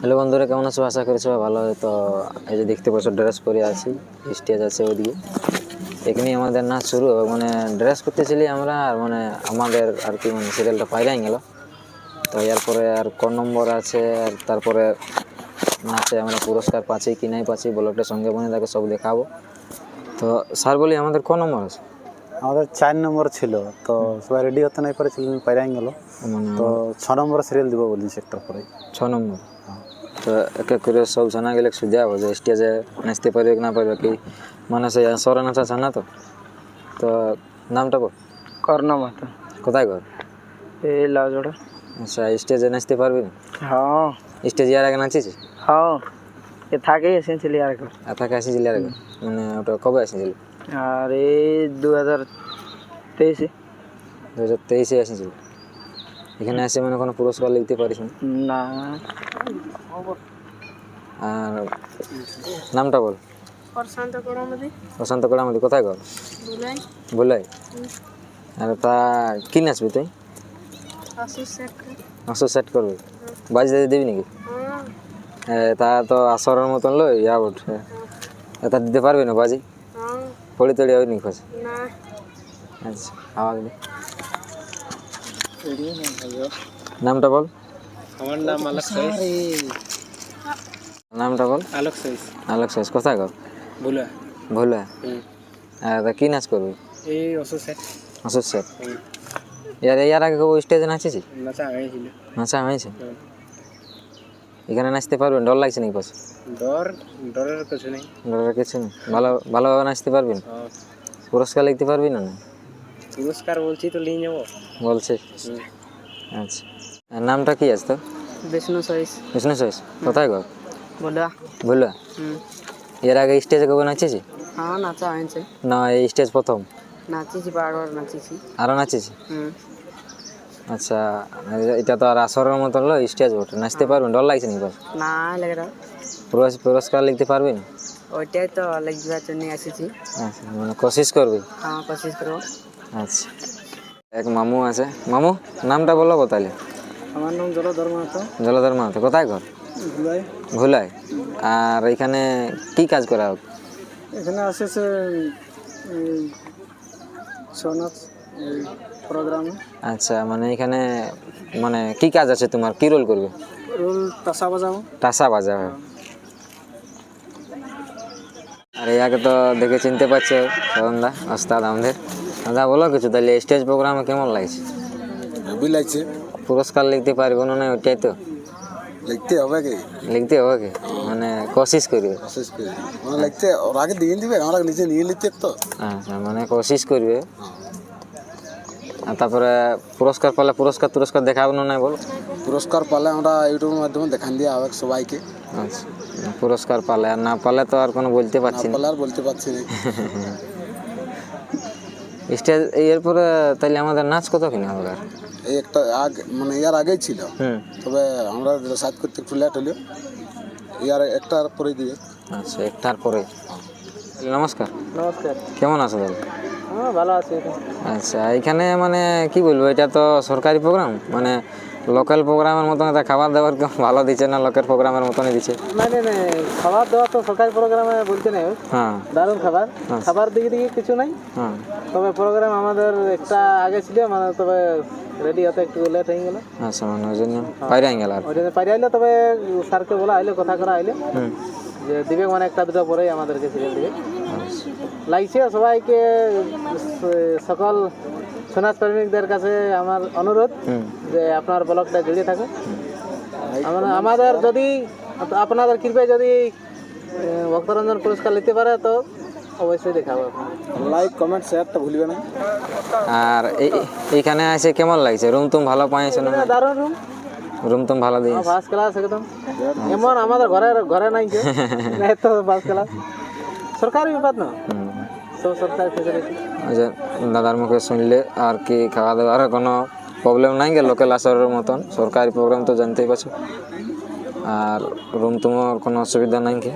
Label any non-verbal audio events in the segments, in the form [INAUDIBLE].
Hello বন্ধুরা কেমন আছো? আশা করি সবাই ভালো তো এই যে দেখতে পাচ্ছ ড্রেস পরে আছি স্টেজ আছে ওদিকে। এখানেই আমাদের নাচ শুরু হবে। মানে ড্রেস করতেছিলি আমরা আর মানে আমাদের আর কি মানে সিরিয়ালটা পাইরাই গেল। তো এরপরে আর ক নম্বর আছে আর তারপরে নাচে আমরা পুরস্কার পাচ্ছি কি নাই পাচ্ছি ব্লগটা সঙ্গে বনে তাকে সব দেখাবো। তো স্যার বলি আমাদের ক নম্বর আছে? আমাদের চার নম্বর ছিল। তো সবাই রেডি হতে নাই পারেছিল পাইরাই গেল। মানে তো ছ নম্বর সিরিয়াল দিব বলছি একটু পরে। ছ নম্বর? তো এক এক করে সব জানা গেলে সুজাবো যে স্টেজে নাচতে পারবে কি না পারবে কি? মানে সেই সরে নাচা জানা তো? তো নামটা বল। কর্ণ মাতা কোথায় ঘর? এই লাউজোড়া। আচ্ছা স্টেজে নাচতে পারবি না? হ্যাঁ। স্টেজে আর আগে নাচিছিস হ্যাঁ। এ থাকেই এসেছিলি আর একবার আর থাকে আসিছিলি আর আগে মানে ওটা কবে আসিছিলি আর এই দু হাজার তেইশে। দু হাজার তেইশে আসিছিল এখানে এসে মানে কোনো পুরস্কার লিখতে পারিস না। না। আর নামটা বল। প্রশান্ত করামদি প্রশান্ত কড়ামদি কোথায় বুলাই। বললাই আর তা কি নাচবি তুই? আসো সেট করবি? বাজি দিবি নাকি? হ্যাঁ। তা তো আসরের মতন লই ইয়া উঠে তা দিতে পারবি না বাজি? হ্যাঁ। পড়ি তড়ি হয়নি খোঁজ? আচ্ছা আওয়াজ নামটা বল। আমার নাম আলোক সাইস নামটা বল। আলোক সাইস আলোক শেষ কোথায় বলে ভুলা। আর তা কি নাচ করবি? এই অসুখ স্যার। ইয়ার ইয়ার আগে কেউ স্টেজে নাচেছি নাচা হয়েছিল। নাচা হয়েছে? এখানে নাচতে পারবেন? ডর লাগছে নাকি পাশে? ডর ডরের কিছু নেই। ডরের কিছু নেই। ভালো ভালোভাবে নাচতে পারবেন পুরস্কার লিখতে পারবি না না? পুরস্কার বলছি তো নিয়ে যাব বলছে? আচ্ছা। আর নামটা কি আছে তো বিষ্ণু সাইস বিষ্ণু শেষ কোথায় ঘর বলে ভুলা এর আগে স্টেজে কবে নাচেছি হ্যাঁ নাচা হয়েছে। না এই স্টেজ প্রথম? নাচিছি বারবার নাচিছি আরও নাচেছি হুম। আচ্ছা এটা তো আর আসরের মতন লো স্টেজ ওঠে নাচতে পারবেন ডর লাগছে নাকি না লেগে পুরস- পুরস্কার লিখতে পারবেন ওইটাই তো লেগবার জন্য এসেছি। আচ্ছা মানে কোশিশ করবি? হ্যাঁ কোশিশ করব। আচ্ছা। এক মামু আছে। মামু নামটা বলো তাহলে। আমার নাম জলধর মাহাতো। জলধর মাহাতো কোথায় ঘর? ভুলাই ভুলায় আর এখানে কি কাজ করা হোক এখানে আসেছে প্রোগ্রামে আচ্ছা মানে এখানে মানে কি কাজ আছে তোমার? কি রোল করবে? রোল তাসা বাজাবো টাসা বাজাবে আর ইয়াকে তো দেখে চিনতে পারছ দা ওস্তাদ আমাদের। দাদা বলো কিছু তাহলে স্টেজ প্রোগ্রামে কেমন লাগছে? হেভি লাগছে। পুরস্কার লিখতে পারব না ওইটাই তো। লিখতে হবে কি? লিখতে হবে কি? মানে কোশিশ করবে। শেষ করে মানে লিখতে ওর আগে দিয়ে দিবে আমরা নিজে নিয়ে নিতে তো। আচ্ছা মানে কোশিশ করবে। আর তারপরে পুরস্কার পেলে পুরস্কার তুরস্কার দেখাবো না বল? পুরস্কার পালে আমরা ইউটিউবের মাধ্যমে দেখান দিয়ে হবে সবাইকে। আচ্ছা পুরস্কার পালে আর না পালে তো আর কোনো বলতে পারছি না। পালে আর বলতে পারছি না। [LAUGHS] স্টেজ এরপরে তাহলে আমাদের নাচ কত কিনা হবে? আর এই একটা আগ মানে ইয়ার আগেই ছিল। হুম। তবে আমরা সাজ করতে একটু লেট হলো। ইয়ার একটার পরে দিয়ে। আচ্ছা একটার পরে। নমস্কার। নমস্কার। কেমন আছো দাদা? ভালো আছি আচ্ছা এখানে মানে কি বলব এটা তো সরকারি প্রোগ্রাম মানে লোকাল প্রোগ্রামের মতন এটা খাবার দাবার ভালো দিচ্ছে না লোকের প্রোগ্রামের মতনই দিচ্ছে। মানে খাবার দাবার তো সরকারি প্রোগ্রামে বলতে নেই। হ্যাঁ। দারুণ খাবার। খাবার দিকে দিকে কিছু নাই। হ্যাঁ। তবে প্রোগ্রাম আমাদের একটা আগে ছিল মানে তবে রেডি হতে একটু লেট হয়ে গেল। আচ্ছা মানে ওই জন্য বাইরে গেল আর ওই জন্য আইলে তবে স্যারকে বলা আইলে কথা করা আইলে। হুম। যে দিবে মানে একটা দুটো পরেই আমাদেরকে সিরিয়াল দিবে লাগছে সবাইকে সকল সোনাজ প্রেমিকদের কাছে আমার অনুরোধ যে আপনার ব্লগটা জড়িয়ে থাকে আমাদের যদি আপনাদের কৃপায় যদি ভক্তরঞ্জন পুরস্কার নিতে পারে তো অবশ্যই দেখাবো লাইক কমেন্ট শেয়ারটা ভুলবে না। আর এই এইখানে এসে কেমন লাগছে? রুম তুম ভালো পাইছো না? দারুণ রুম রুম তো ভালো দিয়ে ফার্স্ট ক্লাস একদম। এমন আমাদের ঘরে ঘরে নাই কেউ। [LAUGHS] নাই তো ফার্স্ট ক্লাস সরকারি ব্যাপার না। সব সরকারি ফেসিলিটি যে দাদার মুখে শুনলে আর কি খাওয়া দাওয়ার কোনো প্রবলেম নাই গে লোকাল আসরের মতন। সরকারি প্রোগ্রাম তো জানতেই পারছ। আর রুম তোমার কোনো অসুবিধা নাই কি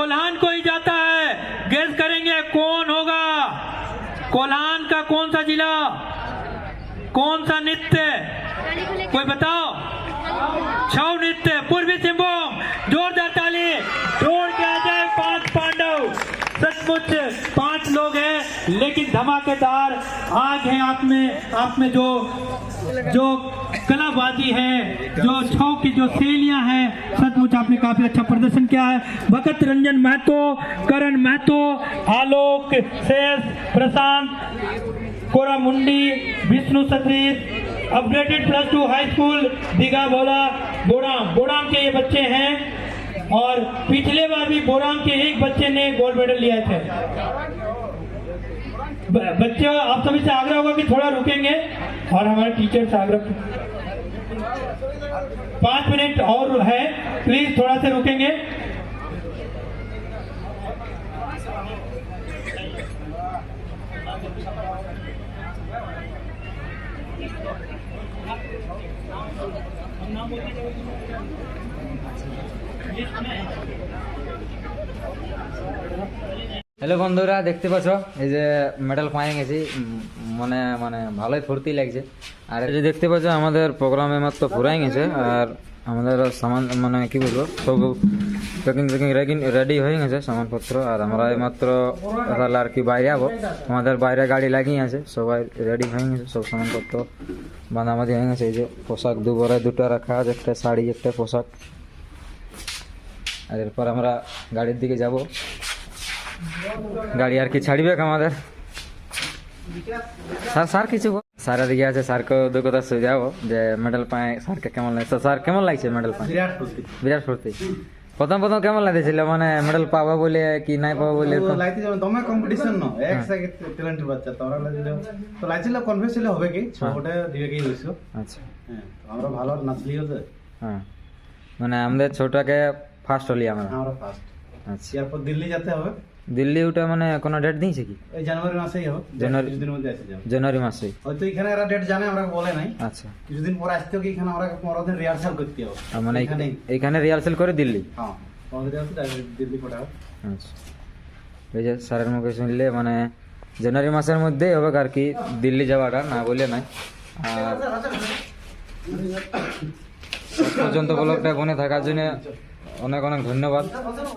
कोल्हान को ही जाता है। गैस करेंगे कौन होगा? कोल्हान का कौन सा जिला? कौन सा नृत्य? कोई बताओ? छव नृत्य, पूर्वी सिंहभूम, जोरदार ताली। जोड़ के आ जाए पाँच पांडव। सचमुच पाँच लोग हैं, लेकिन धमाकेदार आग है आप में आप में जो जो कलाबाजी है, जो छौ की जो शैलियाँ हैं, सचमुच आपने काफ़ी अच्छा प्रदर्शन किया है। भगत रंजन महतो, करण महतो, आलोक Shesh Prashant, Kora Mundi, Vishnu Satish, upgraded plus two high school, Digha Bhola, Boram. Boram के ये बच्चे हैं, और पिछले बार भी बोराम के एक बच्चे ने गोल्ड मेडल लिया थे बच्चे, आप सभी से आग्रह होगा कि थोड़ा रुकेंगे, और हमारे टीचर से आग्रह पाँच मिनट और है। प्लीज़ थोड़ा सा रुकेंगे। হ্যালো বন্ধুরা, দেখতে পাচ্ছ? এই যে মেডেল পাই গেছি। মানে মানে ভালোই ফুর্তি লাগছে। আর এই যে দেখতে পাচ্ছ, আমাদের প্রোগ্রামে মাত্র ফুরাই গেছে। আর আমাদের সামান মানে কি বলব, সব প্যাকিং প্যাকিং রেডি হয়ে গেছে সামানপত্র। আর আমরা মাত্র তাহলে আর কি বাইরে যাব আমাদের বাইরে গাড়ি লাগিয়ে আছে। সবাই রেডি হয়ে গেছে, সব সামানপত্র বাঁধাবাঁধি হয়ে গেছে। এই যে পোশাক দুবারে দুটো রাখা আছে, একটা শাড়ি, একটা পোশাক। আর এরপর আমরা গাড়ির দিকে যাব। গাড়ি আর কি ছাড়বে আমাদের? স্যার স্যার কিছু বল। স্যারের দিকে আছে স্যারকে দু কথা যাব যে মেডেল পায় স্যারকে কেমন লাগছে? স্যার কেমন লাগছে মেডেল পায়? বিরাট ফুর্তি। প্রথম প্রথম কেমন লাগছিল মানে মেডেল পাবো বলে কি নাই পাবো বলে তো লাইতে যাবে দমে কম্পিটিশন ন? এক ট্যালেন্টেড বাচ্চা তোমরা লাগিল তো লাইছিল কনফিউজ ছিল হবে কি? ওটা দিবে কি হইছো আচ্ছা। হ্যাঁ আমরা ভালো নাচলিও তো হ্যাঁ। মানে আমাদের ছোটকে ফার্স্ট হলি আমরা। আমরা ফার্স্ট আচ্ছা। এরপর দিল্লি যেতে হবে। দিল্লি ওটা মানে কোনো ডেট দিয়েছে কি? এই জানুয়ারি মাসেই হবে জানুয়ারি। কিছুদিনের মধ্যে এসে যাবে। জানুয়ারি মাসে হয়তো এখানে এরা ডেট জানে আমরা বলে নাই। আচ্ছা। কিছুদিন পরে আসতে হবে এখানে আমরা পনেরো দিন রিহার্সাল করতে হবে। মানে এখানেই এখানে রিহার্সেল করে দিল্লি? হ্যাঁ পনেরো দিন দিল্লি পাঠাবে আচ্ছা। এই যে স্যারের মুখে শুনলে মানে জানুয়ারি মাসের মধ্যেই হবে আর কি দিল্লি যাওয়াটা না বলে নাই। আর পর্যন্ত ব্লগটা বনে থাকার জন্য অনেক অনেক ধন্যবাদ।